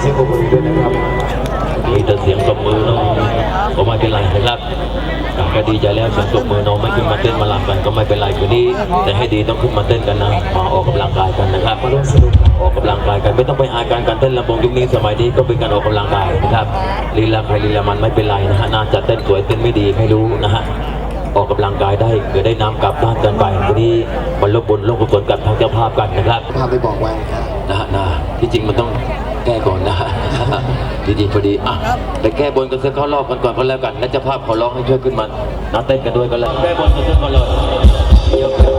เสียงปรบมือด้วยนะครับมีแต่เสียงตบมือเนาะก็ไม่เป็นไรนะครับก็ดีใจแล้วเสียงตบมือน้องไม่ขึ้นมาเต้นมาลำกันก็ไม่เป็นไรคืนนี้ แต่ให้ดีต้องขึ้นมาเต้นกันนะมาออกกำลังกายกันนะครับมาร่วมสนุกออกกำลังกายกันไม่ต้องไปอายการการเต้นลำวงยุคนี้สมัยนี้ก็เป็นการออกกำลังกายนะครับลีลาใครลีลามันไม่เป็นไรนะฮะน่าจะเต้นสวยเต้นไม่ดีให้รู้นะฮะออกกำลังกายได้เกิดได้น้ำกลับบ้านกันไปวันนี้บรรลุบุญลงกุศลกับทางเจ้าภาพกันนะครับภาพไปบอกไว้ครับนะฮะนะ ที่จริงมันต้องแก้ก่อนนะฮะดีๆพอดีอะไปแก้บนกันเสื้อเข้ารอบกันก่อนก็แล้วกันและเจ้าภาพขอร้องให้ช่วยขึ้นมานัดเต้นกันด้วยก็แล้วแก้บนกันเสื้อเข้ารอบ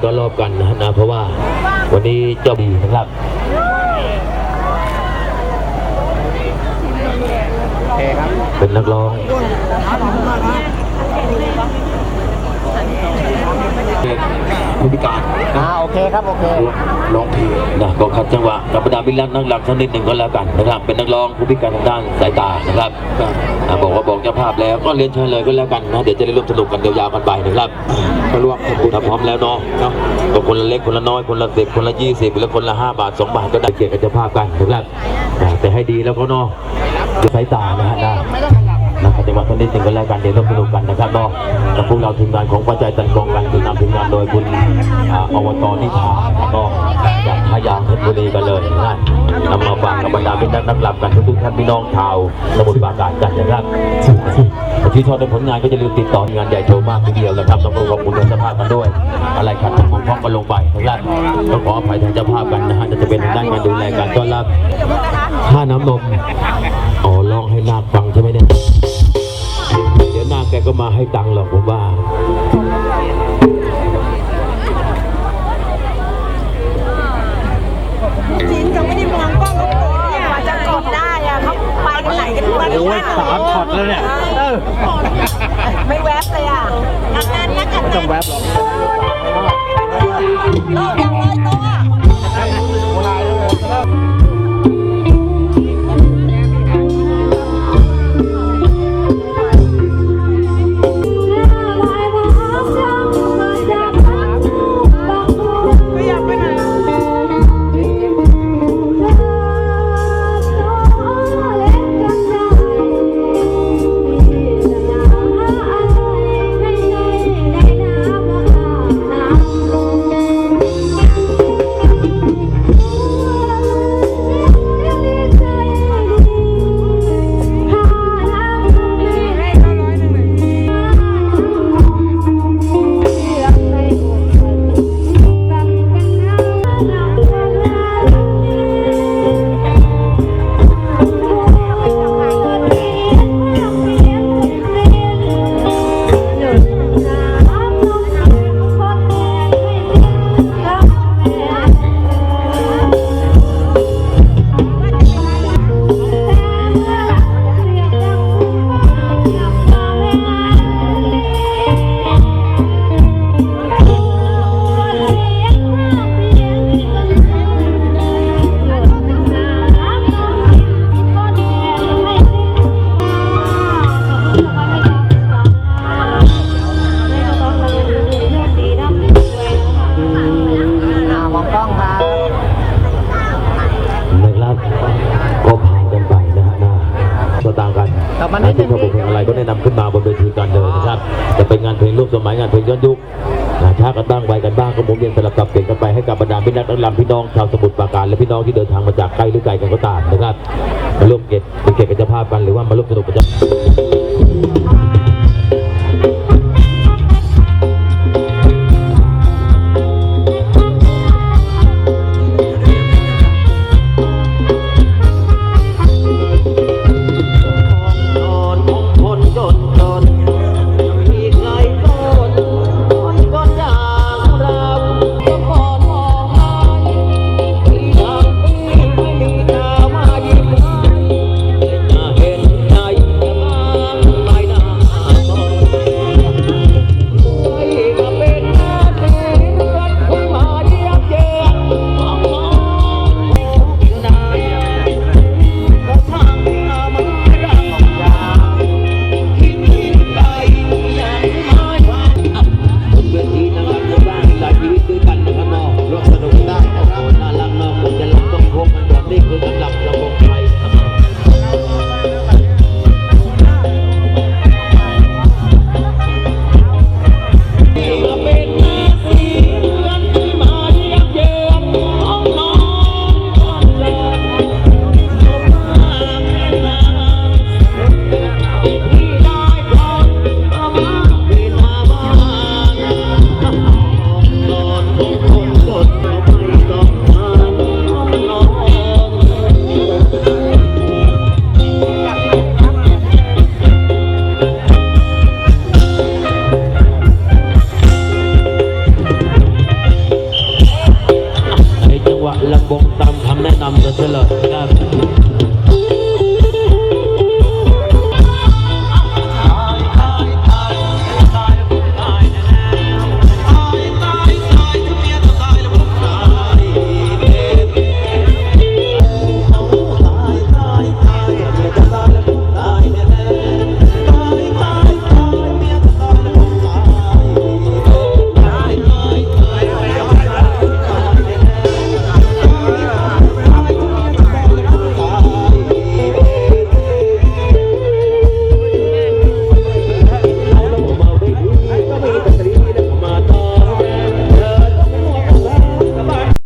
นรอบแก้บนก็รอบกันนะนะเพราะว่าวันนี้เจ้าดีนะครับเป็นนักร้องผู้พิการ อ่าโอเครับโอเคร้องเพลงนะก็ขัดจังหวะกับบรรดามิตรรักนักรำสักนิดหนึ่งก็แล้วกันนะครับ เป็นนักร้องผู้พิการทางด้านสายตานะครับอ่าบอกว่าบอกเจ้าภาพแล้วก็เรียนเชิญเลยก็แล้วกันนะเดี๋ยวจะได้ร่วมสนุกกันยาวๆกันไปนะครับก็ร่วมขอบคุณถ้าพร้อมแล้วเนาะเนาะก็คนละเล็กคนละน้อยคนละสิบคนละยี่สิบแล้วคนละห้าบาทสองบาทก็ได้เกียรติกับเจ้าภาพกันนะครับแต่ให้ดีแล้วก็เนาะสายตานะฮะนะ นะครับจังหวัดต้นนิดหนึ่งก็แล้วกันเดี๋ยวร่วมสนุกกันนะครับเนาะกับพวกเราทีมงานของปัจจัยตันกองกันคือนำทีมงานโดยคุณอ่าอบตนิชาแล้วก็จากทายาเพชรบุรีกันเลยนะนำมาฝากกับบรรดาเป็นนักนักหลับกันทุกๆท่านพี่น้องชาวสมุทรปราการกันนะครับที่ชอบในผลงานก็จะลืมติดต่องานใหญ่โตมากทีเดียวนะครับต้องขอบคุณเจ้าภาพกันด้วย อะไรขัดตกบกพร่องก็ลงไปนะครับต้องขออภัยทางเจ้าภาพกันนะฮะจะเป็นทางด้านการดูแลการต้อนรับค่าน้ำนม อ๋อลองให้นาคฟังใช่ไหมเนี่ย เดี๋ยวหน้าแกก็มาให้ตังค์หรอกผมว่า จีนยังไม่ได้มองกล้องเขาโกรธเนี่ยกว่าจะกดได้อะเขาไปกันไหนกันทุกวันโอ้ยสามช็อตแล้วเนี่ยเออไม่ กับบรรดาพี่นักนักรำพี่น้องชาวสมุทรปราการและพี่น้องที่เดินทางมาจากใกล้หรือไกลกันก็ตามนะครับมาร่วมเก็บเป็นเกียรติกับเจ้าภาพกันหรือว่ามาร่วมสนุกกับเจ้าคน